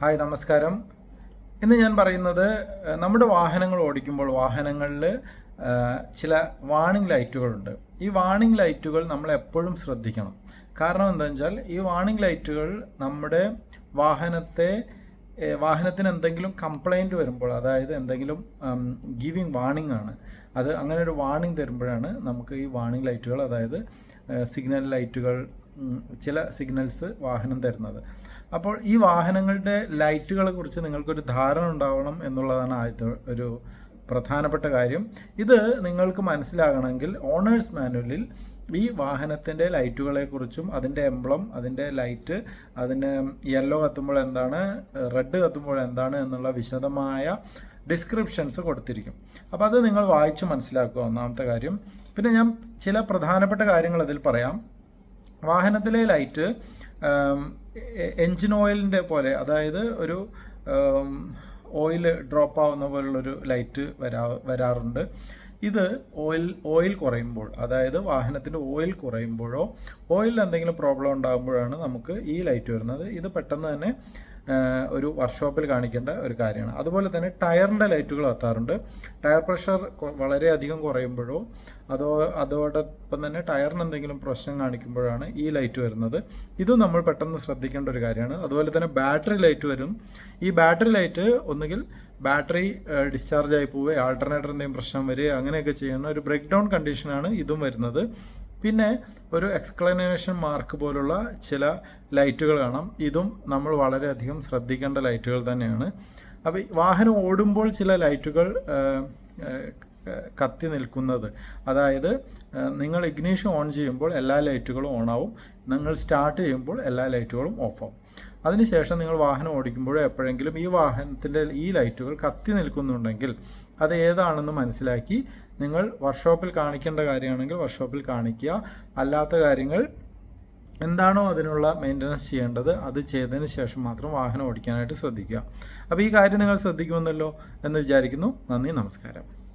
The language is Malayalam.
ഹായ് നമസ്കാരം. ഇന്ന് ഞാൻ പറയുന്നത് നമ്മുടെ വാഹനങ്ങൾ ഓടിക്കുമ്പോൾ വാഹനങ്ങളിൽ ചില വാണിംഗ് ലൈറ്റുകളുണ്ട് ഈ വാണിംഗ് ലൈറ്റുകൾ നമ്മൾ എപ്പോഴും ശ്രദ്ധിക്കണം. കാരണം എന്താണെന്ന് വെച്ചാൽ ഈ വാണിംഗ് ലൈറ്റുകൾ നമ്മുടെ വാഹനത്തെ വാഹനത്തിന് എന്തെങ്കിലും കംപ്ലൈന്റ് വരുമ്പോൾ അതായത് എന്തെങ്കിലും ഗിവിങ് വാണിംഗ് ആണ്. അത് അങ്ങനെ ഒരു വാണിംഗ് തരുമ്പോഴാണ് നമുക്ക് ഈ വാണിംഗ് ലൈറ്റുകൾ അതായത് സിഗ്നൽ ലൈറ്റുകൾ ചില സിഗ്നൽസ് വാഹനം തരുന്നത്. അപ്പോൾ ഈ വാഹനങ്ങളുടെ ലൈറ്റുകളെ കുറിച്ച് നിങ്ങൾക്കൊരു ധാരണ ഉണ്ടാവണം എന്നുള്ളതാണ് ആദ്യത്തെ ഒരു പ്രധാനപ്പെട്ട കാര്യം. ഇത് നിങ്ങൾക്ക് മനസ്സിലാകണമെങ്കിൽ ഓണേഴ്സ് മാനുവലിൽ ഈ വാഹനത്തിന്റെ ലൈറ്റുകളെക്കുറിച്ചും അതിന്റെ എംബ്ലം അതിന്റെ ലൈറ്റ് അതിന് യെല്ലോ കത്തുമ്പോൾ എന്താണ് റെഡ് കത്തുമ്പോൾ എന്താണ് എന്നുള്ള വിശദമായ ഡിസ്ക്രിപ്ഷൻസ് കൊടുത്തിരിക്കും. അപ്പോൾ അത് നിങ്ങൾ വായിച്ച് മനസ്സിലാക്കുക ഒന്നാമത്തെ കാര്യം. പിന്നെ ഞാൻ ചില പ്രധാനപ്പെട്ട കാര്യങ്ങൾ അതിൽ പറയാം. വാഹനത്തിലെ ലൈറ്റ് എൻജിൻ ഓയിലിന്റെ പോലെ അതായത് ഒരു ഓയിൽ ഡ്രോപ്പ് ആവുന്ന പോലുള്ളൊരു ലൈറ്റ് വരാ വരാറുണ്ട്. ഇത് ഓയിൽ ഓയിൽ കുറയുമ്പോൾ അതായത് വാഹനത്തിന്റെ ഓയിൽ കുറയുമ്പോഴോ ഓയിലിൽ എന്തെങ്കിലും പ്രോബ്ലം ഉണ്ടാകുമ്പോഴാണ് നമുക്ക് ഈ ലൈറ്റ് വരുന്നത്. ഇത് പെട്ടെന്ന് തന്നെ ഒരു വർക്ക്ഷോപ്പിൽ കാണിക്കേണ്ട ഒരു കാര്യമാണ്. അതുപോലെ തന്നെ ടയറിന്റെ ലൈറ്റുകൾ എത്താറുണ്ട് ടയർ പ്രഷർ വളരെയധികം കുറയുമ്പോഴോ അതോ അതോടൊപ്പം തന്നെ ടയറിന് എന്തെങ്കിലും പ്രശ്നം കാണിക്കുമ്പോഴാണ് ഈ ലൈറ്റ് വരുന്നത്. ഇതും നമ്മൾ പെട്ടെന്ന് ശ്രദ്ധിക്കേണ്ട ഒരു കാര്യമാണ്. അതുപോലെ തന്നെ ബാറ്ററി ലൈറ്റ് വരും. ഈ ബാറ്ററി ലൈറ്റ് ഒന്നുകിൽ ബാറ്ററി ഡിസ്ചാർജ് ആയി പോവുക ആൾട്ടർനേറ്റർ എന്തെങ്കിലും പ്രശ്നം വരിക അങ്ങനെയൊക്കെ ചെയ്യുന്ന ഒരു ബ്രേക്ക് ഡൗൺ കണ്ടീഷനാണ് ഇതും വരുന്നത്. പിന്നെ ഒരു എക്സ്ക്ലനേഷൻ മാർക്ക് പോലുള്ള ചില ലൈറ്റുകൾ കാണാം. ഇതും നമ്മൾ വളരെയധികം ശ്രദ്ധിക്കേണ്ട ലൈറ്റുകൾ തന്നെയാണ്. അപ്പോൾ വാഹനം ഓടുമ്പോൾ ചില ലൈറ്റുകൾ കത്തി നിൽക്കുന്നത്. അതായത് നിങ്ങൾ ഇഗ്നീഷൻ ഓൺ ചെയ്യുമ്പോൾ എല്ലാ ലൈറ്റുകളും ഓണാവും നിങ്ങൾ സ്റ്റാർട്ട് ചെയ്യുമ്പോൾ എല്ലാ ലൈറ്റുകളും ഓഫാവും അതിനുശേഷം നിങ്ങൾ വാഹനം ഓടിക്കുമ്പോഴോ എപ്പോഴെങ്കിലും ഈ വാഹനത്തിന്റെ ഈ ലൈറ്റുകൾ കത്തി നിൽക്കുന്നുണ്ടെങ്കിൽ അത് ഏതാണെന്ന് മനസ്സിലാക്കി നിങ്ങൾ വർക്ക്ഷോപ്പിൽ കാണിക്കേണ്ട കാര്യമാണെങ്കിൽ വർക്ക്ഷോപ്പിൽ കാണിക്കുക. അല്ലാത്ത കാര്യങ്ങൾ എന്താണോ അതിനുള്ള മെയിന്റനൻസ് ചെയ്യേണ്ടത് അത് ചെയ്തതിന് ശേഷം മാത്രം വാഹനം ഓടിക്കാനായിട്ട് ശ്രദ്ധിക്കുക. അപ്പോൾ ഈ കാര്യം നിങ്ങൾ ശ്രദ്ധിക്കുമെന്നല്ലോ എന്ന് വിചാരിക്കുന്നു. നന്ദി നമസ്കാരം.